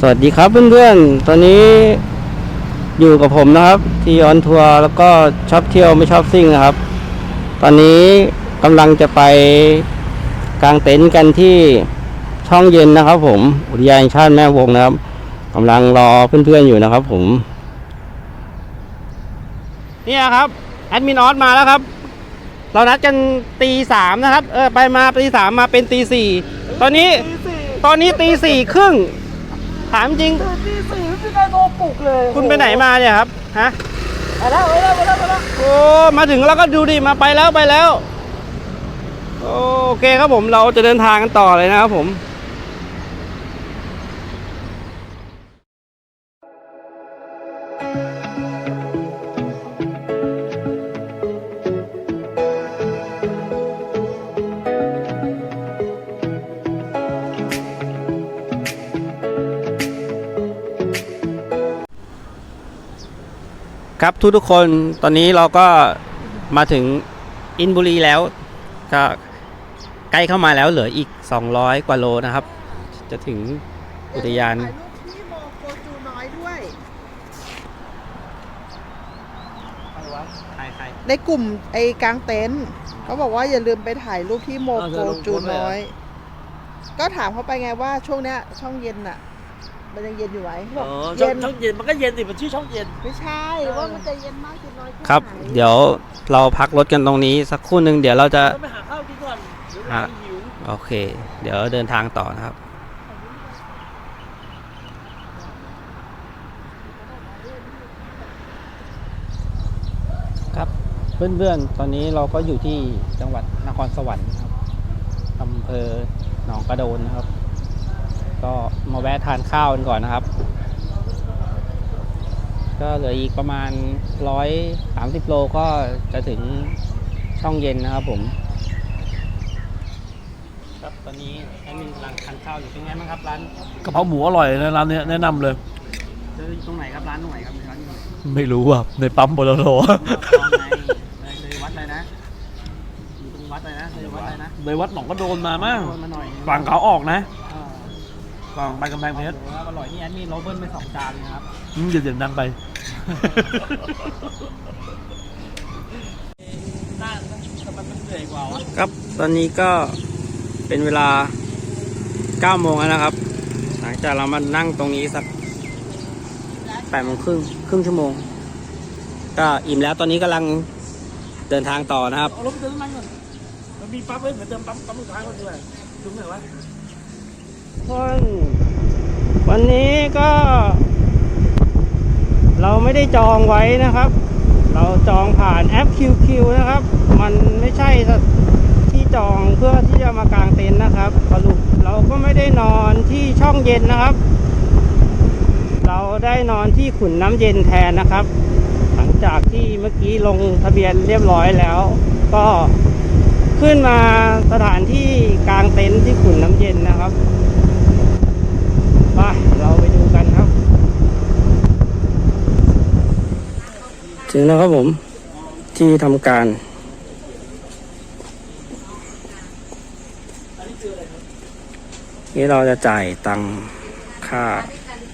สวัสดีครับเพื่อนๆ ตอนนี้ อยู่กับผมนะครับ ที่ออนทัวร์แล้วก็ชอบเที่ยวไม่ชอบซิ่งนะครับ ตอนนี้กำลังจะไปกางเต็นท์กันที่ช่องเย็นนะครับ ผมอุทยานชาติแม่วงนะครับกำลังรอเพื่อนๆอยู่นะครับ ผมเนี่ยครับแอดมินออสมาแล้วครับ เรานัดกันตีสามนะครับ เออไปมาตีสามมาเป็นตีสี่ตอนนี้ตอนนี้ตีสี่ครึ่งถามจริง ตีสี่ พี่กายโทรปลุกเลยคุณไปไหนมาเนี่ยครับ ฮะ ไปแล้วไปแล้วไปแล้วไปแล้วโอ้ มาถึงแล้วก็ดูดิ มาไปแล้วไปแล้ว โอเคครับผม เราจะเดินทางกันต่อเลยนะครับผม ครับทุกทุกๆคนตอนนี้เราก็มาถึงอินบุรีแล้ว ก็ใกล้เข้ามาแล้วเหลืออีก 200 กว่าโลนะครับ จะถึงอุทยาน ถ่ายรูปที่โมโกจูน้อยด้วยใครใครในกลุ่มไอ้กลางเต็นท์เขาบอกว่าอย่าลืมไปถ่ายรูปที่โมโกจูน้อย ก็ถามเขาไปไงว่าช่วงเนี้ยช่องเย็นอะ มันยังเย็นอยู่ไหมเขาบอกช่องเย็นช่องเย็นมันก็เย็นสิมันชื่อช่องเย็น ไม่ใช่ว่ามันจะเย็นมากเย็นน้อยแค่ไหนครับ เดี๋ยวเราพักรถกันตรงนี้สักครู่หนึ่งเดี๋ยวเราจะ ต้องไปหาข้าวกินก่อนเดี๋ยวฮะหิว โอเค เดี๋ยวเดินทางต่อนะครับ ครับเพื่อนๆ ตอนนี้เราก็อยู่ที่จังหวัดนครสวรรค์นะครับอำเภอหนองกระโดนนะครับ ก็มาแวะทานข้าวกันก่อนนะครับ ก็เหลืออีกประมาณ 130 โลก็จะถึงช่องเย็นนะครับผม ครับตอนนี้แอดมินกำลังทานข้าวอยู่เป็นไงบ้างครับร้านกะเพราหมูอร่อยนะร้านเนี้ยแนะนำเลย เจอตรงไหนครับร้านตรงไหนครับร้านอยู่ไหนไม่รู้อะในปั๊มปตทตรงไหนเลยเลยวัดอะไรนะอยู่ตรงวัดอะไรนะเลยวัดอะไรนะในวัดหนองก็โดนมามั่งโดนมาหน่อย ฝั่งเขาออกนะ อ่าฝั่งไปกำแพงเพชรโอ้โหอร่อยนี่แอดมินโรเบิร์ตไปสองจานเลยนะครับ อืมอย่าเสียงดังไป น่าแต่มันเหนื่อยกว่าวะครับ ตอนนี้ก็เป็นเวลา 9 โมงแล้วนะครับ หลังจากเรามานั่งตรงนี้สัก8โมงครึ่งครึ่งชั่วโมง ก็อิ่มแล้วตอนนี้กำลังเดินทางต่อนะครับ เอารถไปเติมน้ำมันก่อนมันมีปั๊มไว้เหมือนเติมปั๊มปั๊มสุดท้ายมันด้วยดูหน่อยวะ คนวันนี้ก็ เราไม่ได้จองไว้นะครับ เราจองผ่านแอป QQ นะครับ มันไม่ใช่ที่จองเพื่อที่จะมากางเต็นท์นะครับสรุปเราก็ไม่ได้นอนที่ช่องเย็นนะครับ เราได้นอนที่ขุนน้ำเย็นแทนนะครับ หลังจากที่เมื่อกี้ลงทะเบียนเรียบร้อยแล้ว ก็ขึ้นมาสถานที่กลางเต็นท์ที่ขุนน้ำเย็นนะครับ ไปเราไปดูกันครับ ถึงแล้วครับผม ที่ทำการ นี่เราจะจ่ายตังค่า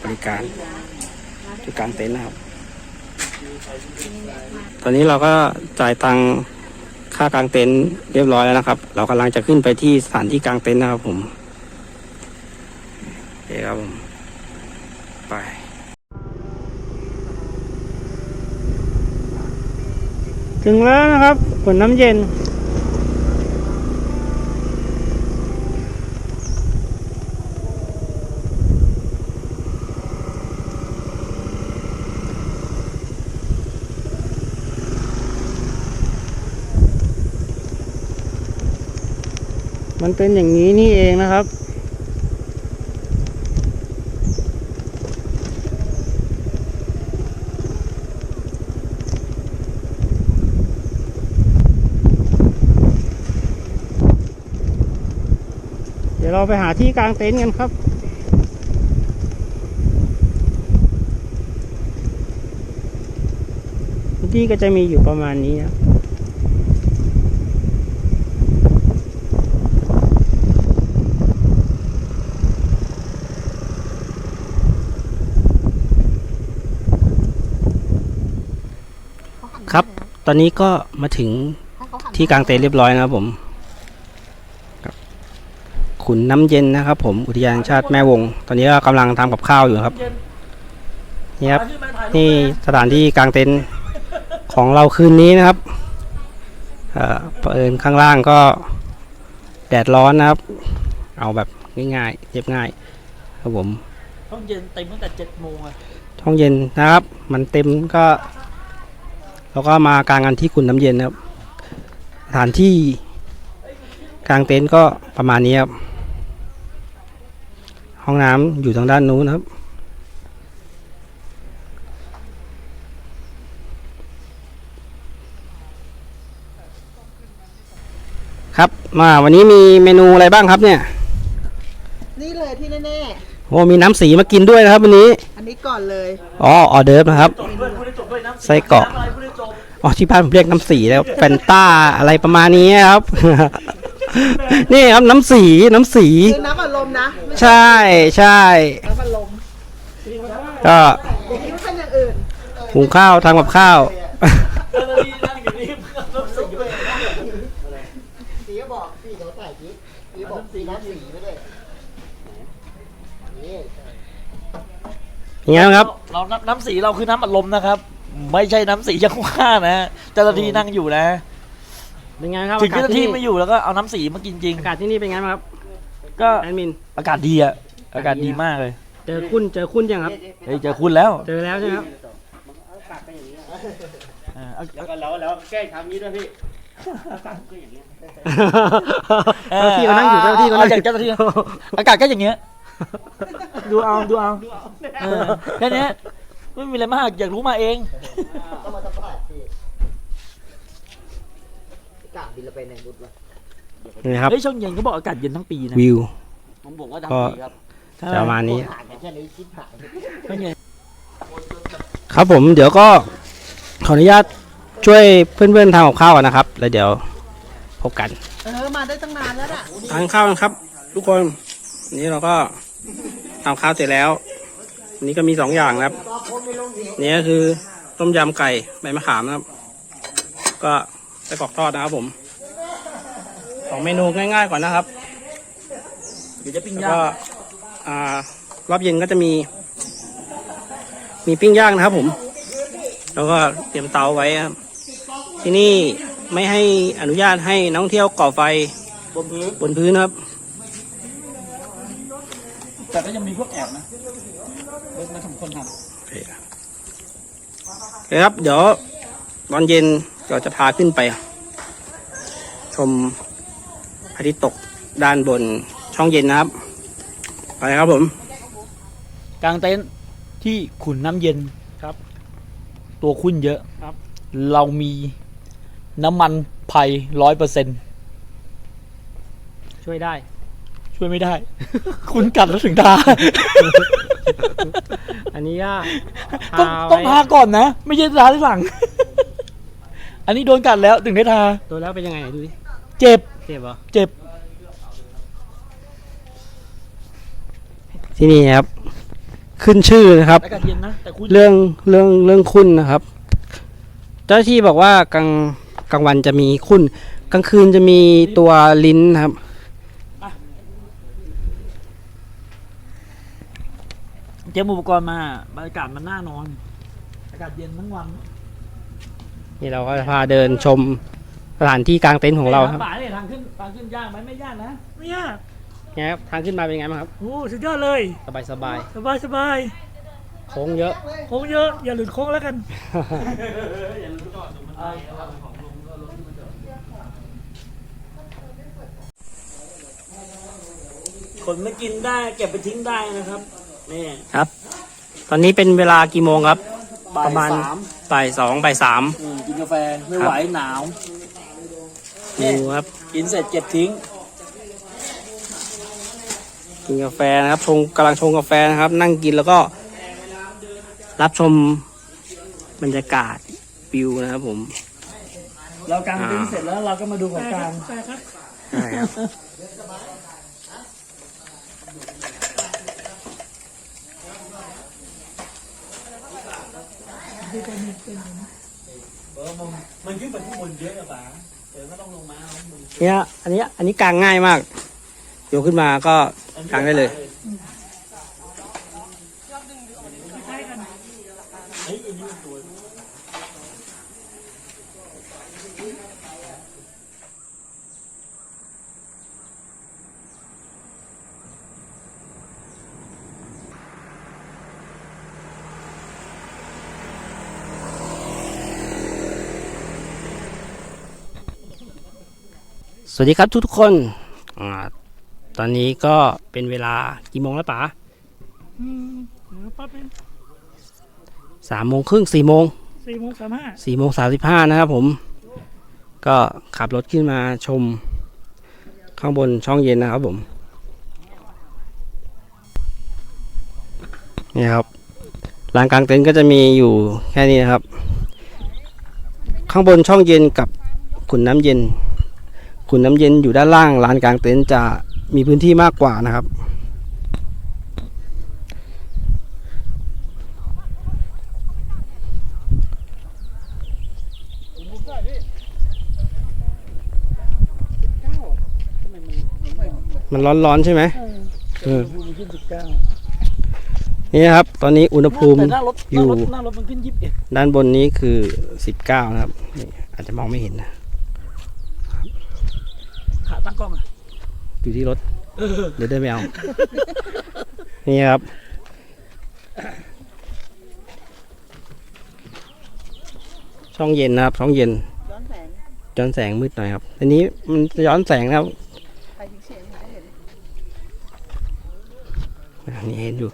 บริการที่กางเต็นท์นะครับ ตอนนี้เราก็จ่ายตังค่ากลางเต็นท์เรียบร้อยแล้วนะครับ เรากำลังจะขึ้นไปที่สถานที่กลางเต็นท์นะครับผมโอเคครับผม ถึงแล้วนะครับขวดน้ำเย็น มันเป็นอย่างนี้นี่เองนะครับ เราไปหาที่กางเต็นท์กันครับที่ก็จะมีอยู่ประมาณนี้นะครับ ตอนนี้ก็มาถึงที่กลางเต็นท์เรียบร้อยนะครับผม ขุนน้ำเย็นนะครับ ผมอุทยานแห่งชาติแม่วง ตอนนี้ก็กำลังทำกับข้าวอยู่ครับนี่ครับนี่สถานที่กลางเต็นท์ของเราคืนนี้นะครับเอ่อเผอิญข้างล่างก็แดดร้อนนะครับ เอาแบบง่ายๆเรียบง่ายครับผมห้องเย็นเต็มตั้งแต่เจ็ดโมงอะห้องเย็นนะครับ มันเต็มก็เราก็มากางกันที่คุณน้ำเย็นนะครับ สถานที่กลางเต็นท์ก็ประมาณนี้ครับ ห้องน้ำอยู่ทางด้านนู้นนะครับ ครับมาวันนี้มีเมนูอะไรบ้างครับเนี่ย นี่เลยที่แน่โอ้มีน้ำสีมากินด้วยนะครับวันนี้ ๆ อันนี้ก่อนเลยอ๋อออเดิร์ฟนะครับจบด้วยพูดได้จบด้วยน้ำไส้กรอกน้ำอะไรพูดได้จบอ๋อที่บ้านผมเรียกน้ำสีแล้วแฟนต้าอะไรประมาณนี้ครับ นี่ครับน้ำสีน้ำสี คือน้ำอัดลม นะไม่ใช่ใช่น้ำอัดลมก็อย่าคิดว่าเป็นอย่างอื่นหุงข้าวทำกับข้าวเจ้าหน้าที่นั่งอยู่นี่น้ำสีด้วยสีก็บอกพี่เขาใส่สีสีบอกสีน้ำสีไม่ได้นี่อย่างงี้ครับ เราน้ำน้ำสีเราคือน้ำอัดลมนะครับ ไม่ใช่น้ำสียังว่านะเจ้าหน้าที่นั่งอยู่นะ เป็นไงครับถึงอากาเจ้าศหน้าที่ที่นี่ไม่อยู่แล้วก็เอาน้ำสีมากินจริง อากาศที่นี่เป็นไงบ้างครับ ก็แอดมิน อากาศดีอะอากาศดีมากเลยเจอคุณเจอคุณยังครับ เฮ้ยเจอคุณแล้วเจอแล้วใช่ไหมครับ อ่าเอาเอาก็แล้วแล้วแก้ทำนี้ด้วยพี่เจ้าที่ก็นั่งอยู่เจ้าที่ก็นั่งเอาจากเจ้าหน้าที่อากาศก็อย่างเงี้ย ดูเอาดูเอาเออแค่เนี้ยไม่มีอะไรมากอยากรู้มาเอง ต้องมาสัมผัสพี่กะบินเราไปไหนบุตรวะ นี่ครับเฮ้ยช่องเย็นเขาบอกอากาศเย็นทั้งปีนะวิว ผมบอกว่าก็ทำดีครับจะประมาณนี้ ห่างกันแค่นี้คิดห่างช่องเย็นครับผมเดี๋ยวก็ขออนุญาตช่วยเพื่อนๆทำกับข้าวก่อนนะครับ แล้วเดี๋ยวพบกันเออมาได้ตั้งนานแล้วน่ะทานข้าวกันครับ ทุกคนวันนี้เราก็ทำข้าวเสร็จแล้วอันนี้ก็มีสองอย่างนะครับนี่ก็คือต้มยำไก่ใบมะขามนะครับ ก็ไส้กรอกทอดนะครับผม สองเมนูง่ายๆก่อนนะครับเดี๋ยวจะปิ้งแล้วย่างก็อ่ารอบเย็นก็จะมี มีปิ้งย่างนะครับผม แล้วก็เตรียมเตาไว้ครับที่นี่ไม่ให้อนุญาตให้นักท่องเที่ยวก่อไฟบนพื้นบนพื้นนะครับ แต่ก็ยังมีพวกแอบนะเบิร์ดมาทำคนทโอเคครับ เดี๋ยวตอนเย็นเราจะพาขึ้นไป ชม พระอาทิตย์ตกด้านบนช่องเย็นนะครับ ไปครับผมำกลางเต็นท์ที่ขุนน้ำเย็นครับ ตัวคุณเยอะครับ เรามีน้ำมันไผ่ร้อยเปอร์เซ็นช่วยได้ ช่วยไม่ได้ คุณกัดแล้วถึงตา อันนี้ก็ต้องทาต้องไว้ทาก่อนนะ ไม่ใช่ทาที่หลัง อันนี้โดนกัดแล้วถึงได้ทา ตัวแล้วเป็นยังไงไหนดูดิ เจ็บเจ็บเหรอเจ็บ ที่นี่ครับ ขึ้นชื่อนะครับ อากาศเย็นนะแต่คุณเรื่องเรื่องเรื่องคุณนะครับ เจ้าหน้าที่บอกว่ากลางกลางวันจะมีคุณ กลางคืนจะมีตัวลิ้นนะครับ เตรียมอุปกรณ์มาบรรยากาศมันน่านอน อากาศเย็นทั้งวัน นี่เราก็จะพาเดินชม สถานที่กลางเต็นท์ของเราครับป่าเนี่ยทางขึ้นทางขึ้นยากไหมไม่ยากนะไม่ยากไงครับทางขึ้นมาเป็นไงบ้างครับโอ้สุดยอดเลย สบายสบายสบายสบายโค้งเยอะโค้งเยอะอย่าหลุดโค้งแล้วกันคนไม่กินได้เก็บไปทิ้งได้นะครับนี่ครับ ตอนนี้เป็นเวลากี่โมงครับบ่าประมาณยสามบ่ายสองบ่ายสามอืมกินกาแฟไม่ไหวหนาว ดูครับ กินเสร็จเก็บทิ้ง กินกาแฟนะครับชงกำลังชงกาแฟนะครับ นั่งกินแล้วก็ รับชมบรรยากาศวิวนะครับผม เรากางเต็นท์เสร็จแล้วเราก็มาดูของกลางใช่ครับมันขึ้นไปข้างบนเยอะอะป๋า เดี๋ยวก็ต้องลงมาเอาข้างบนเนี่ยอันนี้อันนี้กางง่ายมากยกขึ้นมาก็กางได้เลย เฮ้ยอันนี้มันสวย ส วัสดีครับทุกๆคนอ่าตอนนี้ก็เป็นเวลากี่โมงแล้วป๋าอืมเดี๋ยวปั๊บเป็นสามโมงครึ่งสี่โมงสี่โมงสามห้าสี่โมงสามสิบห้านะครับผม ก็ขับรถขึ้นมาชม ข้างบนช่องเย็นนะครับผมนี่ครับลานกลางเต็นท์ก็จะมีอยู่แค่นี้นะครับ ข้างบนช่องเย็นกับขุนน้ำเย็น ขุนน้ำเย็นอยู่ด้านล่างลานกลางเต็นท์จะมีพื้นที่มากกว่านะครับ มันร้อนๆใช่ไหมเออภูมิขึ้นสิบเก้านี่นะครับ ตอนนี้อุณหภูมิแต่หน้ารถอยู่หน้ารถหน้ารถมันขึ้นยี่สิบเอ็ดด้านบนนี้คือ 19 นะครับนี่อาจจะมองไม่เห็นนะ ขาตั้งกล้องอะอยู่ที่รถ เดี๋ยวเดินไปเอา นี่ครับ ช่องเย็นนะครับ ช่องเย็น ย้อนแสงย้อนแสงมืดหน่อยครับ อันนี้มันจะย้อนแสงนะครับใครถึงเสียงถึงจะเห็นอันนี้เห็นอยู่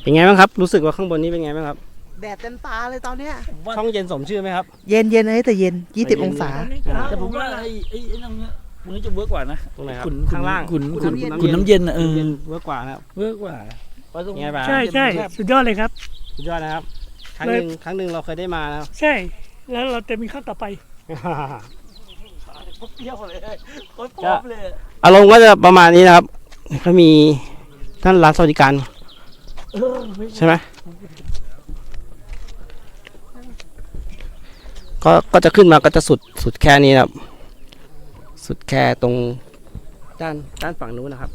เป็นไงบ้างครับ รู้สึกว่าข้างบนนี้เป็นไงบ้างครับ แดดเต็มตาเลยตอนเนี้ยช่องเย็นสมชื่อไหมครับ เย็นเย็นเอ้ยแต่เย็นยี่สิบเย็นองศา แต่ผมว่าไอ้ไอ้ไอ้นั่นเนี้ยตรงนี้จะเวิร์กกว่านะตรงไหนครับขุนข้างล่าง ขุนขุขุนนน้ำเย็นขุนน้ำเย็นอะเออเย็นเวิร์กกว่านะครับ เวิร์กกว่าเพราะตรงไงบ้างใช่ใช่สุดยอดเลยครับ สุดยอดนะครับ ครั้งหนึ่งครั้งหนึ่งเราเคยได้มานะครับใช่ แล้วเราจะมีขั้นต่อไปเปรี้ยวเลยโคตรป๊อปเลยอารมณ์ก็จะประมาณนี้นะครับก็มีท่านร้านสวัสดิการเออไม่ใช่ไหม ก็ก็จะขึ้นมาก็จะสุดสุดแค่นี้นะครับ สุดแค่ตรงด้านด้านฝั่งนู้นนะครับ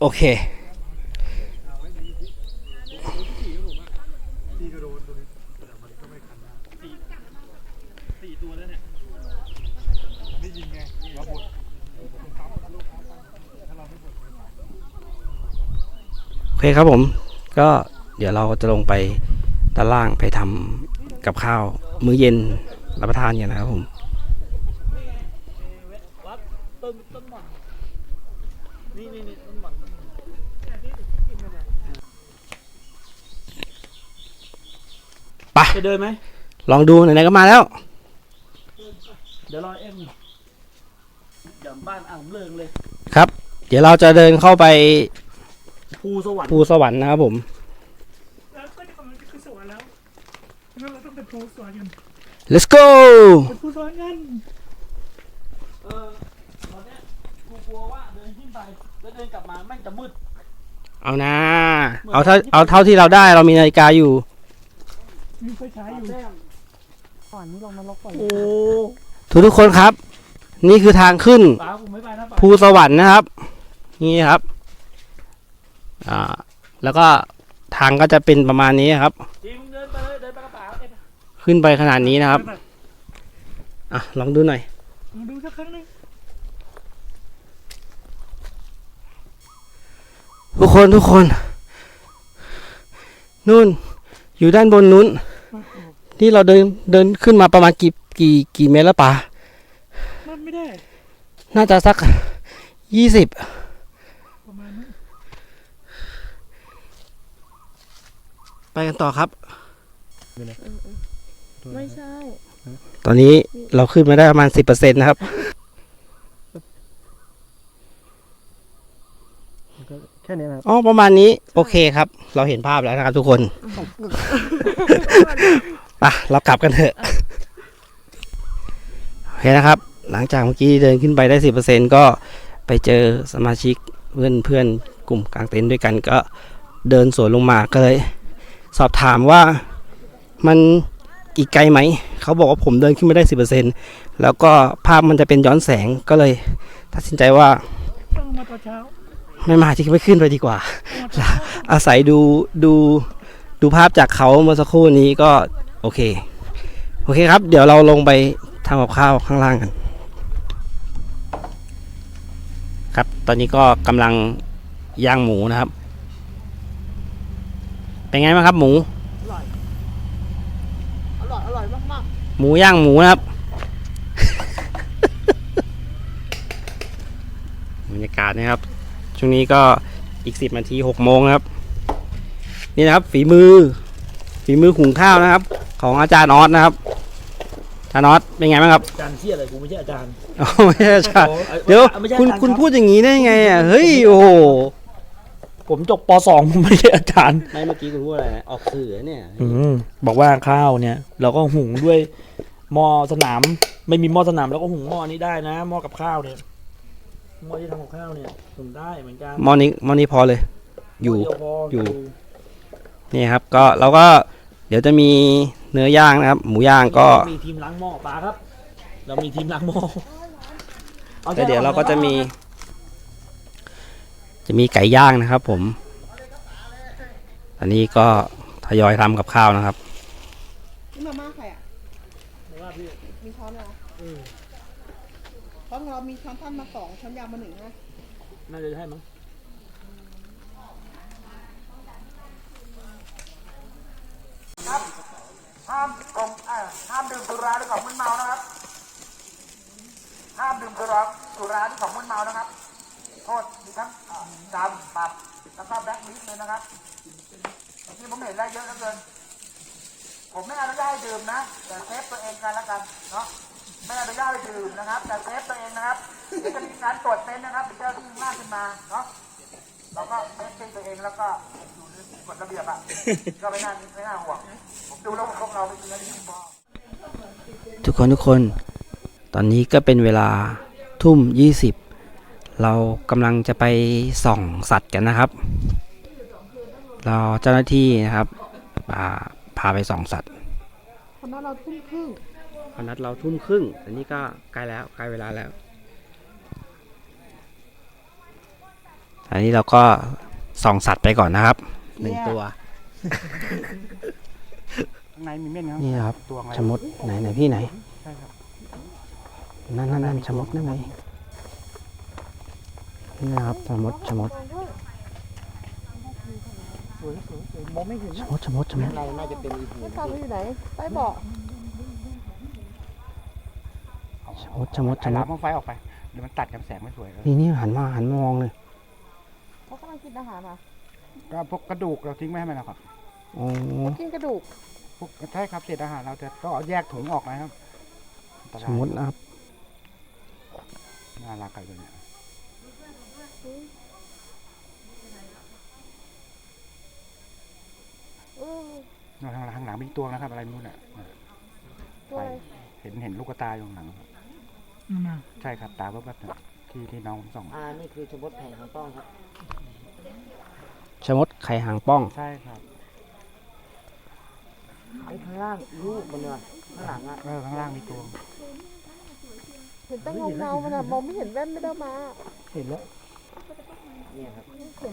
โอเค โอเคครับผม ก็เดี๋ยวเราจะลงไปด้านล่างไปทำกับข้าว มื้อเย็นรับประทานกันนะครับผมวัดต้นต้นหม่อนนี่นี่นี่ต้นหม่อนไปจะเดินไหม ลองดูไหนๆก็มาแล้ว เดี๋ยวรอเอ็มอย่า บ้านอ่างเริงเลยเดี๋ยวเราจะเดินเข้าไปภูสวรรค์ภูสวรรค์นะครับผม แล้วก็จะกำลังจะขึ้นสวรรค์แล้วแล้วเราต้องเป็นภูสวรรค์กัน let's go เป็นภูสวรรค์กันเออตอนเนี้ยกูกลัวว่าเดินขึ้นไปแล้วเดินกลับมาแม่งจะมืดเอานะ เอาเท่าเอาเท่าที่เราได้เรามีนาฬิกาอยู่ มีไฟฉายอยู่ ก่อนนี้ลงนรกก่อนโอ้ทุกทุกๆคนครับ นี่คือทางขึ้นป๋าผมไม่ไปนะป๋าภูสวรรค์นะครับ นี่ครับ อ่า แล้วก็ทางก็จะเป็นประมาณนี้ครับจริงมึงเดินไปเลยเดินไปกระเป๋าเอ็มขึ้นไปขนาดนี้นะครับ อะ ลองดูหน่อยลองดูสักครั้งหนึงทุกคนทุกคน นู่น อยู่ด้านบนนู้น ที่เราเดินเดินขึ้นมาประมาณกี่กี่กี่เมตรแล้วป่ะนั่น ไม่ได้ น่าจะสักยี่สิบประมาณนั้นไปกันต่อครับ ไม่ใช่ ตอนนี้เราขึ้นมาได้ประมาณสิบเปอร์เซ็นต์นะครับ แค่นี้นะครับ อ๋อ ประมาณนี้ โอเคครับ เราเห็นภาพแล้วนะครับทุกคน ไป เรากลับกันเถอะ โอเคนะครับ หลังจากเมื่อกี้เดินขึ้นไปได้สิบเปอร์เซ็นก็ไปเจอสมาชิกเพื่อนเพื่อนกลุ่มกลางเต็นท์ด้วยกันก็เดินสวนลงมาก็เลย สอบถามว่ามันอีกไกลไหม เขาบอกว่าผมเดินขึ้นไม่ได้สิบเปอร์เซ็นแล้วก็ภาพมันจะเป็นย้อนแสงก็เลย ตัดสินใจว่าต้องมาตอนเช้าไม่มาที่ไม่ขึ้นไปดีกว่า อาศัยดูดูดูภาพจากเขาเมื่อสักครู่นี้ก็โอเค โอเคครับ เดี๋ยวเราลงไปทำกับข้าวข้างล่างกัน ครับ ตอนนี้ก็กำลังย่างหมูนะครับ เป็นไงบ้างครับ หมูอร่อย อร่อยมากหมูย่างหมูนะครับ บรรยากาศนะครับ ช่วงนี้ก็อีกสิบนาทีหกโมงนะครับ นี่นะครับ ฝีมือ ฝีมือหุงข้าวนะครับ ของอาจารย์ออสนะครับอา จารย์ออสเป็นไงบ้างครับอาจารย์เที่ยอะไรกูไม่ใช่อาจารย์อ๋อไม่ใช่อาจารย์เดี๋ยวไม่ใช่คุณอาจารย์คุณรับพูดอย่างนี้ได้ไงอะเฮ้ยโอ้โหผมจบป .2 ผมไม่ใช่อาจารย์ ไม่เมื่อกี้คุณพูดอะไรออกสื่อเนี่ยอืมบอกว่าข้าวเนี่ย เราก็หุงด้วยหม้อสนาม ไม่มีหม้อสนามเราก็หุงหม้อนี้ได้นะหม้อกับข้าวเนี่ยหม้อที่ทำกับข้าวเนี่ยหุงได้เหมือนกันมอนี้มอนี้พอเลย อยู่ หม้เดีวพอยู่ นี่ครับ ก็เราก็เดี๋ยวจะมี เนื้อย่างนะครับ หมูย่างก็มีทีมล้างหม้อปลาครับ เรามีทีมล้างหม้ออาแล้วเดี๋ยวเราก็จะมีอจะมีไก่ย่างนะครับ ผม อันนี้ก็ทยอยทำกับข้าวนะครับๆนี่มาม่าใครอะมีช้อนเหรอช้อนของเรามีช้อนสั้นมาสองช้อนยาวมาหนึ่งนะน่าจะใช่มั้ง ห้ามของห้ามดื่มสุราหรือของมึนเมานะครับ ห้ามดื่มสุราสุราที่ของมึนเมานะครับ โทษมีทั้งจำปรับแล้วก็แบล็คลิสต์เลยนะครับทีผมเห็นได้เยอะเหลือเกิน ผมไม่อนุญาตให้ดื่มนะ แต่เซฟตัวเองกันแล้วกันเนาะไม่อนุญาตให้ดื่มนะครับ แต่เซฟตัวเองนะครับเดี๋ยวจะมีการตรวจเต็นนะครับเดี๋ยวเจ้าที่มากขึ้นมาเนาะเราก็เซฟตัวเองแล้วก็ กฎระเบียบอะ ก็ไม่น่าไม่น่าห่วง ผมดูแล้วพวกเราเป็นเงินที่พอทุกคนทุกคน ตอนนี้ก็เป็นเวลาทุ่ม 20 เรากำลังจะไปส่องสัตว์กันนะครับ เราเจ้าหน้าที่นะครับพาพาไปส่องสัตว์คณะเราทุ่มครึ่งวันนัดเราทุ่มครึ่งอันนี้ก็ใกล้แล้วใกล้เวลาแล้วอันนี้เราก็ส่องสัตว์ไปก่อนนะครับ หนึ่งตัว ข้างในมีเม่นครับนี่ครับ ตัวอะไรชะมดไหนไหนพี่ไหน ใช่ครับนั่นนั่นนั่นชะมดนั่นไงนี่นะครับชะมดชะมดสวยสวยสวยมองไม่เห็นชะมดชะมดชะมดในน่าจะเป็นอีกไม่ทราบว่าอยู่ไหนใต้เบาะชะมดชะมดไอ้ชะมลาดมห้องไฟออกไป เดี๋ยวมันตัดกับแสงไม่สวยเลยนี่นี่หันมาหันมามองเลย เขากำลังกินอาหารอะ ก็พวกกระดูกเราทิ้งไม่ให้มันนะครับอ๋อกินกระดูกพวกใช่ครับเศษอาหารเราจะต้องเอาแยกถุงออกนะครับอันตรายชะมดนะครับน่ารักกันเลยเนี่ยเออข้างหลังข้างหลังมีตัวนะครับ อะไรไม่รู้เนี่ยตัวอะไรเห็นเห็นลูกกระตาอยู่ข้างหลังครับใช่ครับตาแวบๆเนี่ยที่ที่น้องผมส่อง อ่า นี่คือชมบดแผ่ของต้องครับ ชะมดไข่หางป้อง ใช่ครับไอ้ข้างล่างลูกมันเนี่ยข้างหลังอะเออข้างล่างมีตัว เห็นแต่เงาเงาๆมันอะมองไม่เห็นแว่นไม่ได้มาเห็นแล้วเนี่ยครับ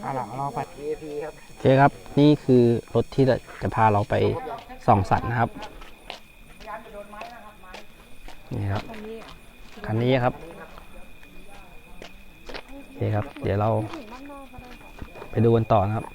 อะหลังเราไป VIP ครับโอเคครับ นี่คือรถที่จะพาเราไปส่องสัตว์นะครับนี่ครับคันนี้ครับโอเคครับ เดี๋ยวเรา ไปดูกันต่อนะครับ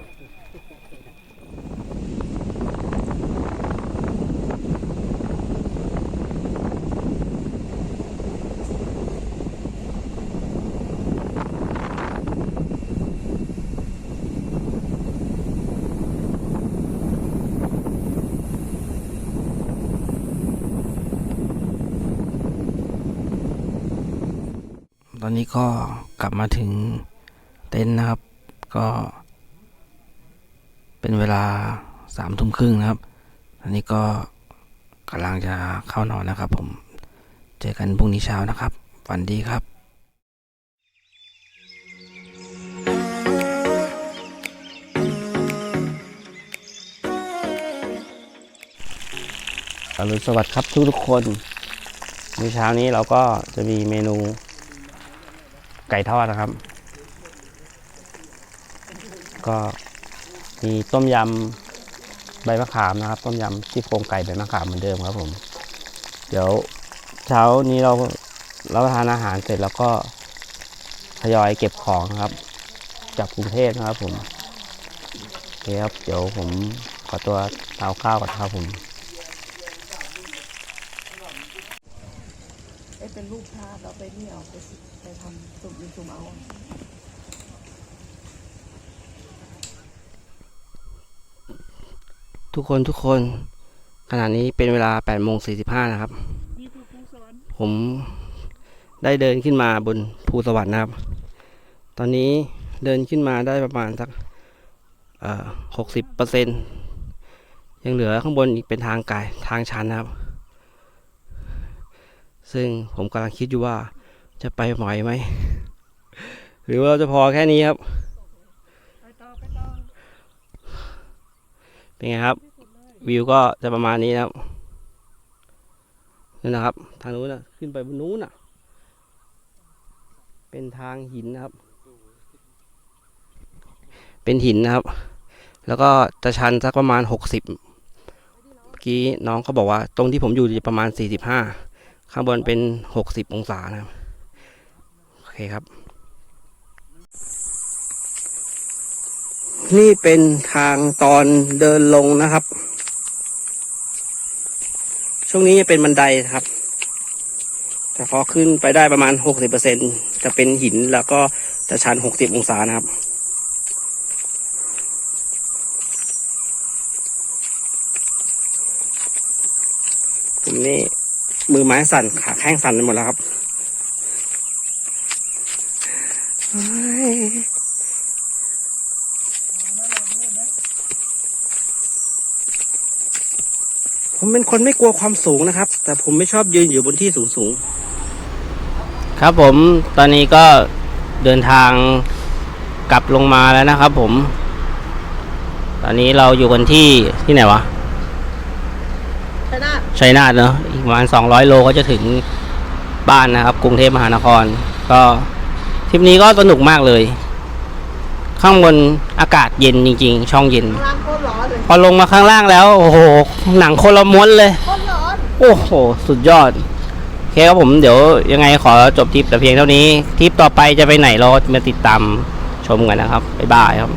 ตอนนี้ก็กลับมาถึงเต็นท์นะครับ ก็เป็นเวลาสามทุ่มครึ่งนะครับ อันนี้ก็กำลังจะเข้านอนนะครับ ผม เจอกันพรุ่งนี้เช้านะครับ ฝันดีครับอรุณสวัสดิ์ครับทุกทุกๆคนมื้อเช้านี้เราก็จะมีเมนูไก่ทอดนะครับ ก็มีต้มยำใบมะขามนะครับ ต้มยำซี่โครงไก่ใบมะขามเหมือนเดิมครับผม เดี๋ยวเช้านี้เราเราทานอาหารเสร็จแล้วก็ทยอยเก็บของครับ จากกรุงเทพนะครับผมโอเคครับเดี๋ยวผมขอตัวเอาข้าวก่อนครับผมเป็นรูปภาพเราไปนี่เอาไปไปทำสุ่มสุ่มเอา ทุกคนทุกคน ขณะนี้เป็นเวลา8โมง45 นะครับ ผมได้เดินขึ้นมาบนภูสวรรค์นะครับ ตอนนี้เดินขึ้นมาได้ประมาณสักหกสิบเปอร์เซ็นยังเหลือข้างบนอีกเป็นทางไกลทางชันนะครับ ซึ่งผมกำลังคิดอยู่ว่าจะไปไหวไหม หรือว่าเราจะพอแค่นี้ครับ เป็นไงครับ วิวก็จะประมาณนี้นะครับนี่นะครับ ทางนู้นนะขึ้นไปบนนู้นนะเป็นทางหินนะครับ เป็นหินนะครับ แล้วก็จะชันสักประมาณหกสิบเมื่อกี้น้องเขาบอกว่า ตรงที่ผมอยู่จะประมาณสี่สิบห้าข้างบนเป็นหกสิบองศานะครับ โอเคครับ นี่เป็นทางตอนเดินลงนะครับ ช่วงนี้จะเป็นบันไดครับ แต่พอขึ้นไปได้ประมาณหกสิบเปอร์เซ็นจะเป็นหินแล้วก็จะชันหกสิบองศานะครับ ผมนี่มือไม้สั่นขาแข้งสั่นไปหมดแล้วครับ ผมเป็นคนไม่กลัวความสูงนะครับ แต่ผมไม่ชอบยืนอยู่บนที่สูงสูงๆครับผมตอนนี้ก็เดินทางกลับลงมาแล้วนะครับ ผม ตอนนี้เราอยู่กันที่ที่ไหนวะใช่น่าชัยนาทเนอะอีกประมาณ200โลก็จะถึงบ้านนะครับ กรุงเทพมหานคร ก็ทริปนี้ก็สนุกมากเลย ข้างบนอากาศเย็นจริง ๆ ช่องเย็น ข้างล่างโพอลงมาข้างล่างแล้ว โอ้โห หนังคนละม้วนเลย โอ้โห สุดยอดโอเคครับผมเดี๋ยวยังไงขอจบทริปแต่เพียงเท่านี้ทริปต่อไปจะไปไหนเรามาติดตามชมกันนะครับบ๊ายบายครับ